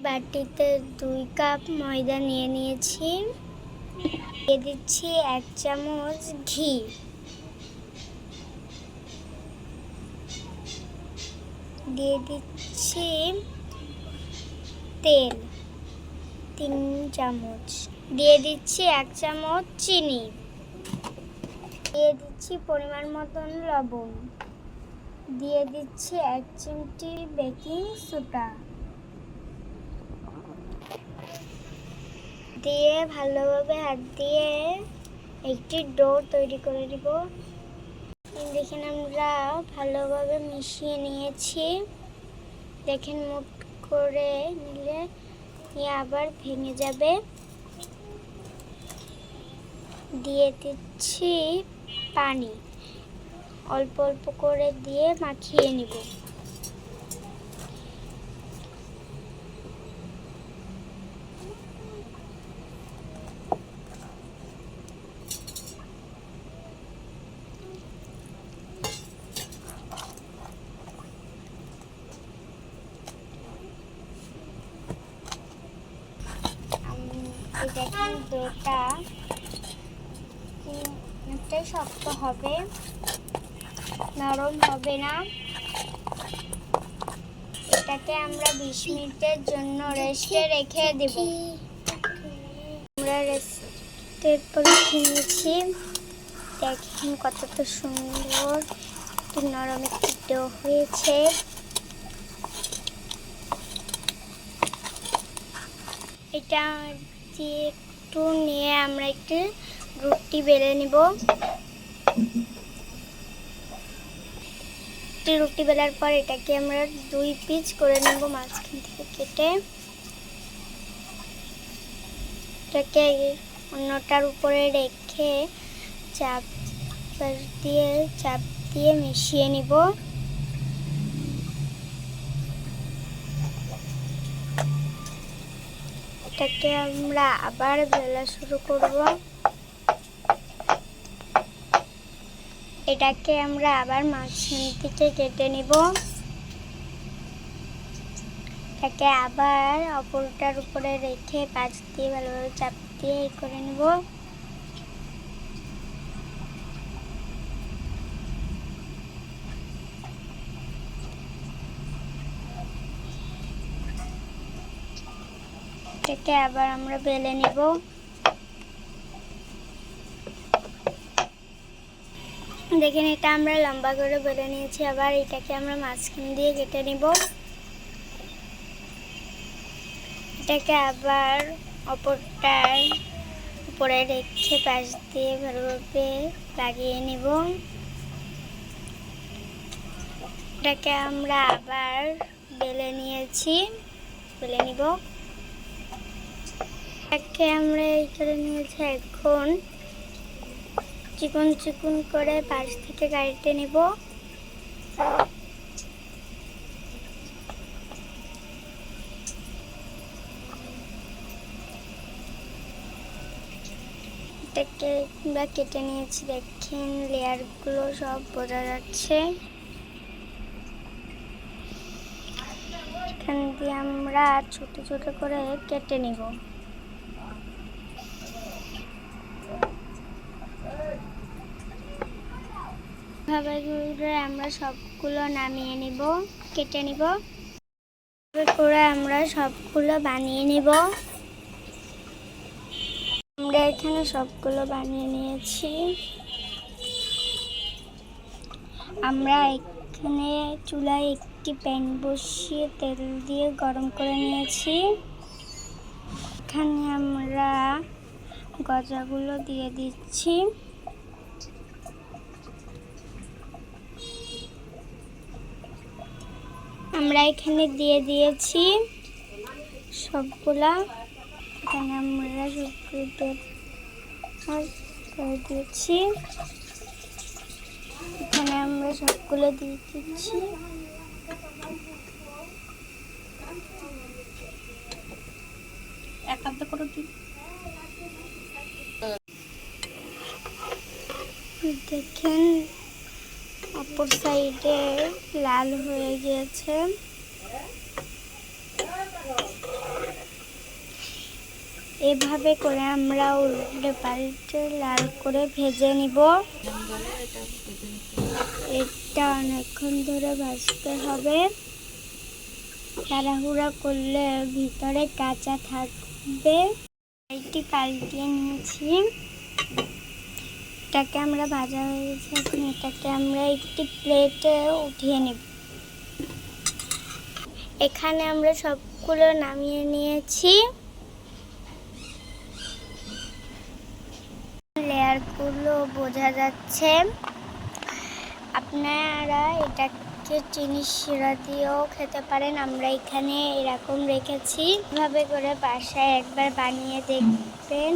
বাটিতে দুই কাপ ময়দা নিয়ে নিয়েছি। দিয়ে দিচ্ছি এক চামচ ঘি। দিয়ে দিচ্ছি তেল, তিন চামচ। দিয়ে দিচ্ছি এক চামচ চিনি। দিয়ে দিচ্ছি পরিমাণ মতন লবণ। দিয়ে দিচ্ছি এক চিমটি বেকিং সোডা। দিয়ে ভালোভাবে হাত দিয়ে একটি ডো তৈরি করে দিব দেখেন আমরা ভালোভাবে মিশিয়ে নিয়েছি। দেখেন মুট করে নিলে নিয়ে আবার ভেঙে যাবে। দিয়ে দিচ্ছি পানি। অল্প অল্প করে দিয়ে মাখিয়ে নিব। দেখেন ডোটা অনেকটাই শক্ত হবে। নরম হবে না। এটাকে আমরা বিশ মিনিটের জন্য রেস্টে রেখে দেব। আমরা রেস্টের পরে কিনেছি দেখেন কতটা সুন্দর। একটু নরম একটু ডো হয়েছে। এটা দিয়ে একটু নিয়ে আমরা একটু রুটি বেলে নিব। রুটি বেলার পর এটাকে আমরা দুই পিস করে নেব মাঝখান থেকে কেটে। এটাকে অন্যটার উপরে রেখে চাপ দিয়ে চাপ দিয়ে মিশিয়ে নিব। এটাকে আমরা আবার বেলা শুরু করব। এটাকে আমরা আবার মাঝখান থেকে কেটে নিব। এটাকে আবার অপরটার উপরে রেখে পাঁচ দিয়ে ভালোভাবে চাপ দিয়ে করে নিব। এটাকে আবার আমরা বেলে নিব। দেখেন, এটা আমরা লম্বা করে বেলে নিয়েছি, আবার এটাকে আমরা মাঝখান দিয়ে কেটে নিব। এটাকে আবার অপরটার উপরে রেখে পাশ দিয়ে ভালোভাবে লাগিয়ে নিব। এটাকে আমরা আবার বেলে নিয়েছি, বেলে নিব। এটাকে আমরা এই করে নিয়েছি এখন চিকন চিকন করে পাশ থেকে গাড়িতে নিব। এটাকে আমরা কেটে নিয়েছি, দেখেন লেয়ারগুলো সব বোঝা যাচ্ছে। এখান দিয়ে আমরা ছোট ছোট করে কেটে নিব। ভাবে করে আমরা সবগুলো নামিয়ে নিব, কেটে নিব। এভাবে করে আমরা সবগুলো বানিয়ে নিব। আমরা এখানে সবগুলো বানিয়ে নিয়েছি। আমরা এখানে চুলায় একটি প্যান বসিয়ে তেল দিয়ে গরম করে নিয়েছি। এখানে আমরা গজাগুলো দিয়ে দিচ্ছি। আমরা এখানে দিয়ে দিয়েছি সবগুলা। এখানে আমরা সবগুলো করে দিয়েছি। এখানে আমরা সবগুলো দিয়ে দিচ্ছি। একান্ত করে দিন দেখেন অপর সাইডে লাল হয়ে গিয়েছে। এভাবে করে আমরা উল্টে পাল্টে লাল করে ভেজে নিব। এটা অনেকক্ষণ ধরে ভাজতে হবে। তাড়াহুড়া করলে ভিতরে কাঁচা থাকবে। এটি পাল্টিয়ে নিয়েছি। এটাকে আমরা ভাজা হয়ে গেছে, এখন এটাকে আমরা একটি প্লেটে উঠিয়ে নেব। এখানে আমরা সবগুলো নামিয়ে নিয়েছি। লেয়ারগুলো বোঝা যাচ্ছে। আপনারা এটাকে চিনি শিরা দিয়েও খেতে পারেন। আমরা এখানে এরকম রেখেছি। এভাবে করে বাসায় একবার বানিয়ে দেখবেন।